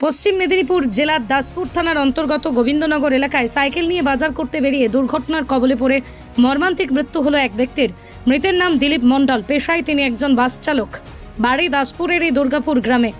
পশ্চিম মেদিনীপুর জেলার দাসপুর থানার অন্তর্গত গোবিন্দনগর এলাকায় সাইকেল নিয়ে বাজার করতে বেরিয়ে দুর্ঘটনার কবলে পড়ে মর্মান্তিক মৃত্যু হলো এক ব্যক্তির। মৃতের নাম দিলীপ মণ্ডল। পেশায় তিনি একজন বাস চালক। বাড়ি দাসপুরের এই দুর্গাপুর গ্রামে।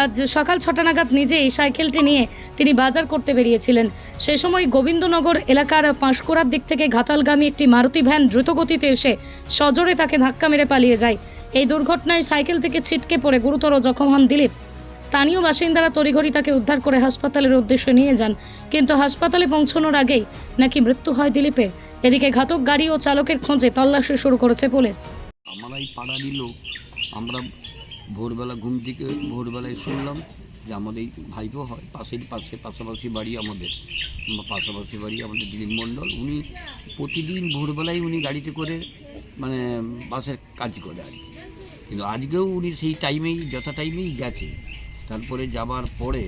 আজ সকাল ছটা নাগাদ নিজে এই সাইকেলটি নিয়ে তিনি বাজার করতে বেরিয়েছিলেন। সে সময় গোবিন্দনগর এলাকার পাঁশকুড়ার দিক থেকে ঘাটালগামী একটি মারুতি ভ্যান দ্রুতগতিতে এসে সজোরে তাকে ধাক্কা মেরে পালিয়ে যায়। এই দুর্ঘটনায় সাইকেল থেকে ছিটকে পড়ে গুরুতর জখম হন দিলীপ। স্থানীয় বাসিন্দারা তড়িঘড়ি তাকে উদ্ধার করে হাসপাতালের উদ্দেশ্যে নিয়ে যান। কিন্তু হাসপাতালে পৌঁছানোর আগেই নাকি মৃত্যু হয় দিলীপের। এদিকে ঘাতক গাড়ি ও চালকের খোঁজে তল্লাশি শুরু করেছে পুলিশ। আমরা এই পাড়ারই আমরা ভোরবেলা ঘুম থেকে ভোরবেলায় শুনলাম যে আমাদের ভাইপো হয়, পাশের পাশে, পাশাপাশি বাড়ি আমাদের। পাশাপাশি বাড়ি আমাদের দিলীপ মণ্ডল। উনি প্রতিদিন ভোরবেলায় উনি গাড়িতে করে মানে বাসের কাজ করে আর কি। কিন্তু আজকেও উনি সেই টাইমেই যথা টাইমেই গেছে। তারপরে যাবার পরে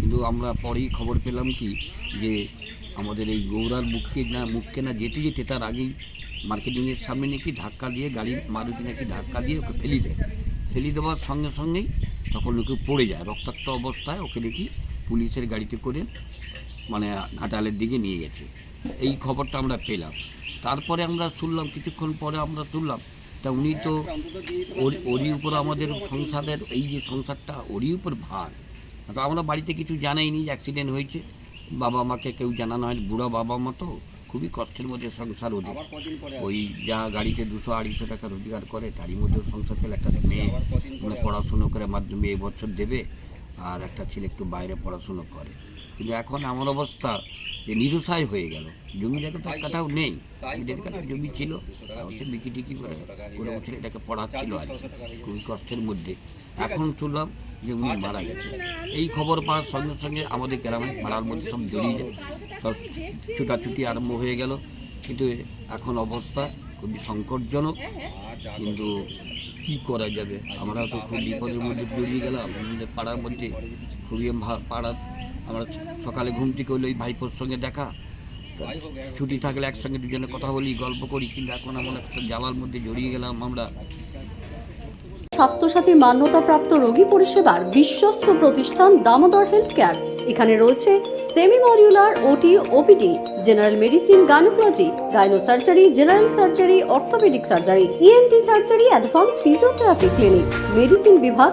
কিন্তু আমরা পরেই খবর পেলাম কি, যে আমাদের এই গৌরার মুখকে না মুখকে না যেতে যেতে তার আগেই মার্কেটিংয়ের সামনে নাকি ধাক্কা দিয়ে গাড়ির মারুতি নাকি ধাক্কা দিয়ে ওকে ফেলি দেয়। ফেলি দেওয়ার সঙ্গে সঙ্গেই তখন ওকে পড়ে যায় রক্তাক্ত অবস্থায় ওকে দেখি পুলিশের গাড়িতে করে মানে ঘাটালের দিকে নিয়ে গেছে। এই খবরটা আমরা পেলাম। তারপরে আমরা শুনলাম, কিছুক্ষণ পরে আমরা শুনলাম তা উনি তো ওর- ওরই উপর আমাদের সংসারের এই যে সংসারটা ওরই উপর ভার। তো আমরা বাড়িতে কিছু জানাইনি যে অ্যাক্সিডেন্ট হয়েছে। বাবা মাকে কেউ জানানো হয় বুড়া বাবা মা তো খুবই কষ্টের মধ্যে সংসার ওদের। ওই যা গাড়িতে দুশো আড়াইশো টাকা রোজগার করে তারই মধ্যে সংসার পেলে একটা মেয়ে মানে পড়াশুনো করে মাধ্যমে এবছর দেবে আর একটা ছেলে একটু বাইরে পড়াশুনো করে। কিন্তু এখন এমন অবস্থা যে নিরুৎসাহ হয়ে গেল। জমি জায়গা তো কাটাও নেই দেড় কাটা জমি ছিল সে বিকি টিকি করে বছর এটাকে পড়াচ্ছিল আর খুবই কষ্টের মধ্যে। এখন শুনলাম যে উনি মারা গেছে। এই খবর পাওয়ার সঙ্গে সঙ্গে আমাদের গ্রামে পাড়ার মধ্যে সব জড়িয়ে যায়। সব ছুটাছুটি আরম্ভ হয়ে গেল। কিন্তু এখন অবস্থা খুবই সংকটজনক। কিন্তু কি করা যাবে? আমরা তো খুব বিপদের মধ্যে জড়িয়ে গেলাম। আমাদের পাড়ার মধ্যে খুবই পাড়ার আমরা সকালে ঘুম থেকে হলো ওই ভাইপোর সঙ্গে দেখা। ছুটি থাকলে একসঙ্গে দুজনে কথা বলি, গল্প করি কিন্তু এখন আমরা একটা জ্বালার মধ্যে জড়িয়ে গেলাম আমরা। স্বাস্থ্যসাথী মান্যতাপ্রাপ্ত রোগী পরিষেবার বিশ্বস্ত প্রতিষ্ঠান দামোদর হেলথ কেয়ার এখানে রয়েছে semi modular OT, OPD, general medicine, gynaecology gyno surgery general surgery, orthopaedic surgery, ENT surgery, advance physiotherapy clinic, medicine বিভাগ